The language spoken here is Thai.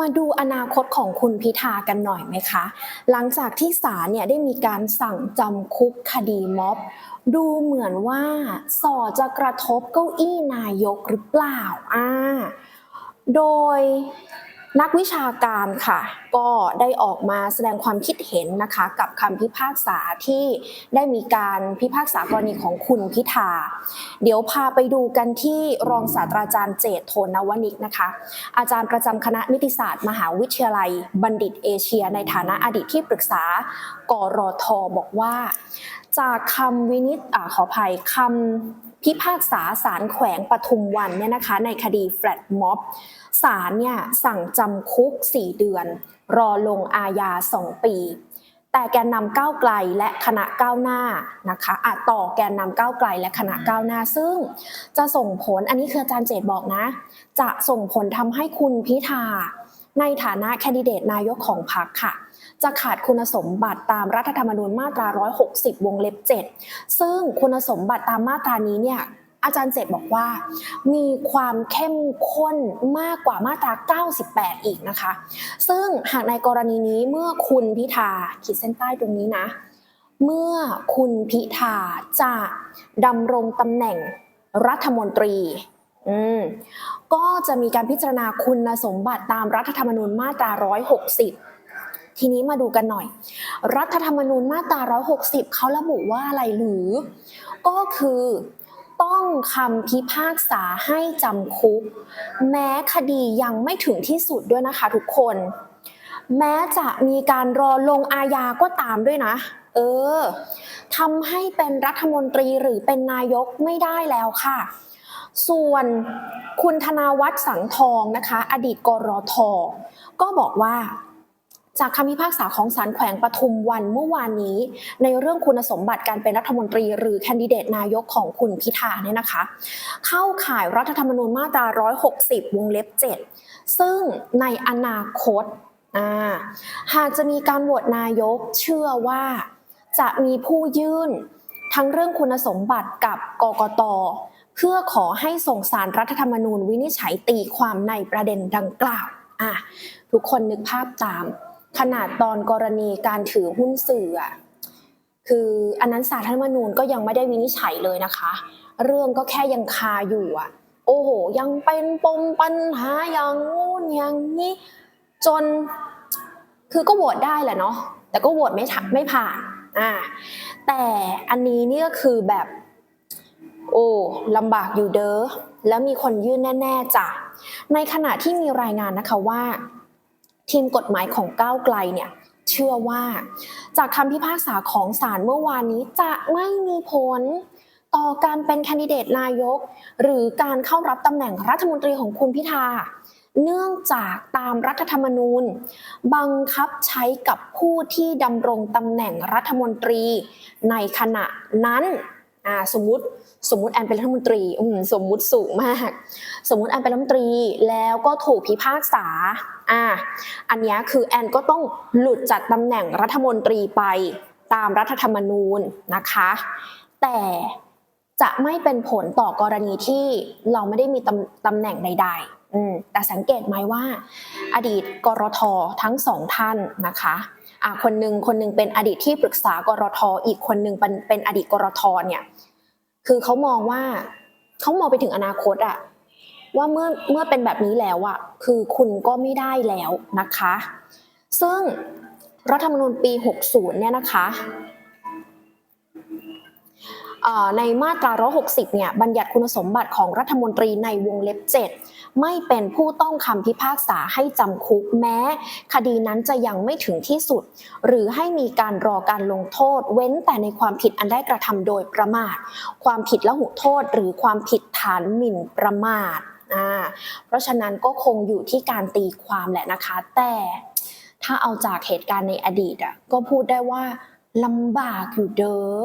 มาดูอนาคตของคุณพิธากันหน่อยไหมคะ หลังจากที่ศาลเนี่ยได้มีการสั่งจำคุกคดีม็อบ ดูเหมือนว่าสอจะกระทบเก้าอี้นายกหรือเปล่าอ่าโดย นักวิชาการค่ะ ก็ได้ออกมาแสดงความคิดเห็นนะคะกับคำพิพากษาที่ได้มีการพิพากษากรณีของคุณพิธา เดี๋ยวพาไปดูกันที่รองศาสตราจารย์เจตโทนวนิกนะคะ อาจารย์ประจำคณะนิติศาสตร์ มหาวิทยาลัย บัณฑิตเอเชีย ในฐานะอดีตที่ปรึกษากรทอบอกว่า จากคำวินิจขออภัยคำ พิพากษาศาลแขวงปทุมวันเนี่ยนะคะในคดีแฟลตม็อบศาลเนี่ยสั่งจำคุก 4 เดือน รอลงอาญา 2 ปี แต่แกนนำก้าวไกลและคณะก้าวหน้านะคะอาจต่อแกนนำก้าวไกลและคณะก้าวหน้า ซึ่งจะส่งผลอันนี้คืออาจารย์เจตบอกนะ จะส่งผลทำให้คุณพิธา ในฐานะแคนดิเดตนายกของพรรคค่ะ จะขาดคุณสมบัติตามรัฐธรรมนูญมาตรา 160 วงเล็บ 7 ซึ่งคุณสมบัติตามมาตรานี้เนี่ยอาจารย์เจตบอกว่า มีความเข้มข้นมากกว่ามาตรา 98 อีกนะคะ ซึ่งหากในกรณีนี้เมื่อคุณพิธาขีดเส้นใต้ตรงนี้นะ เมื่อคุณพิธาจะดำรงตำแหน่งรัฐมนตรีอืม ก็จะมีการพิจารณาคุณสมบัติตามรัฐธรรมนูญมาตรา 160 ทีนี้มาดูกันหน่อย รัฐธรรมนูญมาตรา 160 เขาระบุว่าอะไรหรือ ก็คือต้องคำพิพากษาให้จำคุก แม้คดียังไม่ถึงที่สุดด้วยนะคะทุกคน แม้จะมีการรอลงอาญาก็ตามด้วยนะเออทำให้เป็นรัฐมนตรีหรือเป็นนายกไม่ได้แล้วค่ะ ส่วนคุณธนาวัฒน์สังทองนะคะ อดีตกรทก็บอกว่าจากคำพิพากษาของศาลแขวงปทุมวันเมื่อวานนี้ ในเรื่องคุณสมบัติการเป็นรัฐมนตรี หรือแคนดิเดตนายกของคุณพิธาเนี่ยนะคะ เข้าข่ายรัฐธรรมนูญมาตรา 160 วงเล็บ 7 ซึ่งในอนาคตาหากจะมีการโหวตนายกเชื่อว่าจะมีผู้ยื่น ทั้งเรื่องคุณสมบัติกับกกต เพื่อขอให้ส่งสารรัฐธรรมนูญวินิจฉัยตีความในประเด็นดังกล่าวอะทุกคนนึกภาพตาม ขนาดตอนกรณีการถือหุ้นสื่ออะคืออันนั้นสารรัฐธรรมนูญก็ยังไม่ได้วินิจฉัยเลยนะคะ เรื่องก็แค่ยังคาอยู่อะ โอ้โห ยังเป็นปมปัญหาอย่างงู้นอย่างนี้จนคือก็โหวตได้แหละเนาะแต่ก็โหวตไม่ไม่ผ่านอ่าแต่อันนี้นี่ก็คือแบบ โอ้ลำบากอยู่เด้อแล้วมีคนยื่นแน่ ๆจ้ะในขณะที่มีรายงานนะคะว่า ทีมกฎหมายของก้าวไกลเนี่ยเชื่อว่า จากคำพิพากษาของศาลเมื่อวานนี้จะไม่มีผลต่อการเป็นแคนดิเดตนายก หรือการเข้ารับตำแหน่งรัฐมนตรีของคุณพิธา เนื่องจากตามรัฐธรรมนูญ บังคับใช้กับผู้ที่ดำรงตำแหน่งรัฐมนตรีในขณะนั้น อ่าสมมติสมมติแอนเป็นรัฐมนตรีอืมสมมุติสูงมาก สมมุติแอนเป็นรัฐมนตรีแล้วก็ถูกพิพากษาอ่าอันนี้คือแอนก็ต้องหลุดจากตำแหน่งรัฐมนตรีไปตามรัฐธรรมนูญนะคะ แต่จะไม่เป็นผลต่อกรณีที่เราไม่ได้มีตำตำแหน่งใดๆอืมแต่สังเกตไหมว่า อดีตกรททั้งสองท่านนะคะ คนหนึ่งคนหนึ่งเป็นอดีตที่ปรึกษากรทอีกคนหนึ่งเป็นเป็นอดีตกรทเนี่ยคือเขามองว่าเขามองไปถึงอนาคตอะว่าเมื่อเมื่อเป็นแบบนี้แล้วอะคือคุณก็ไม่ได้แล้วนะคะ ซึ่งรัฐธรรมนูญปี 60เนี่ยนะคะ ในมาตรา 160 เนี่ย บัญญัติคุณสมบัติของรัฐมนตรีในวงเล็บ 7 ไม่เป็นผู้ต้องคำพิพากษาให้จำคุกแม้ คดีนั้นจะยังไม่ถึงที่สุด หรือให้มีการรอการลงโทษ เว้นแต่ในความผิดอันได้กระทำโดยประมาท ความผิดละหุโทษ หรือความผิดฐานหมิ่นประมาทอ่าเพราะฉะนั้นก็คงอยู่ที่การตีความแหละนะคะ แต่ถ้าเอาจากเหตุการณ์ในอดีตอะก็พูดได้ว่าลำบากอยู่เด้อ